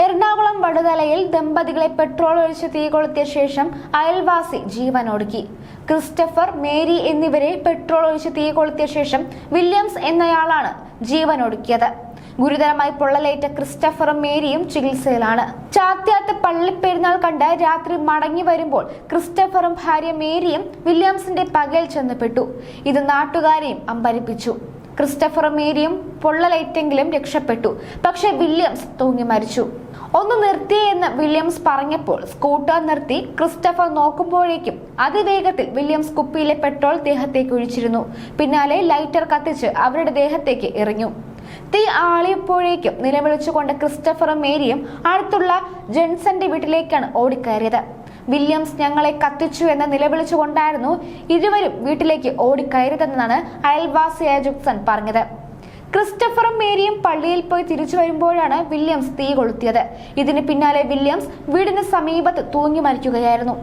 എറണാകുളം വടുതലയിൽ ദമ്പതികളെ പെട്രോൾ ഒഴിച്ച് തീ കൊളുത്തിയ ശേഷം അയൽവാസി ജീവനൊടുക്കി. ക്രിസ്റ്റഫർ മേരി എന്നിവരെ പെട്രോൾ ഒഴിച്ച് തീ കൊളുത്തിയ ശേഷം വില്യംസ് എന്നയാളാണ് ജീവനൊടുക്കിയത്. ഗുരുതരമായി പൊള്ളലേറ്റ ക്രിസ്റ്റഫറും മേരിയും ചികിത്സയിലാണ്. ചാത്യാത്ത് പള്ളിപ്പെരുന്നാൾ കണ്ട് രാത്രി മടങ്ങി വരുമ്പോൾ ക്രിസ്റ്റഫറും ഭാര്യ മേരിയും വില്യംസിന്റെ പകൽ ചെന്ന് പെട്ടു. ഇത് നാട്ടുകാരെയും അമ്പരിപ്പിച്ചു. ക്രിസ്റ്റഫറും മേരിയും പൊള്ളലേറ്റെങ്കിലും രക്ഷപ്പെട്ടു. പക്ഷെ വില്യംസ് തൂങ്ങി മരിച്ചു. ഒന്ന് നിർത്തി എന്ന് വില്യംസ് പറഞ്ഞപ്പോൾ സ്കൂട്ടർ നിർത്തി ക്രിസ്റ്റഫർ നോക്കുമ്പോഴേക്കും അതിവേഗത്തിൽ വില്യംസ് കുപ്പിയിലെ പെട്രോൾ ദേഹത്തേക്ക് ഒഴിച്ചിരുന്നു. പിന്നാലെ ലൈറ്റർ കത്തിച്ച് അവരുടെ ദേഹത്തേക്ക് എറിഞ്ഞു. തീ ആളിയപ്പോഴേക്കും നിലവിളിച്ചുകൊണ്ട് ക്രിസ്റ്റഫറും മേരിയും അടുത്തുള്ള ജെൻസന്റെ വീട്ടിലേക്കാണ് ഓടിക്കയറിയത്. വില്യംസ് ഞങ്ങളെ കത്തിച്ചു എന്ന് നിലവിളിച്ചുകൊണ്ടായിരുന്നു ഇരുവരും വീട്ടിലേക്ക് ഓടിക്കയറിയതെന്നാണ് അയൽവാസിയായ ജുക്സൺ പറഞ്ഞത്. ക്രിസ്റ്റഫറും മേരിയും പള്ളിയിൽ പോയി തിരിച്ചു വരുമ്പോഴാണ് വില്യംസ് തീ കൊളുത്തിയത്. ഇതിന് പിന്നാലെ വില്യംസ് വീടിന് സമീപത്ത് തൂങ്ങി മരിക്കുകയായിരുന്നു.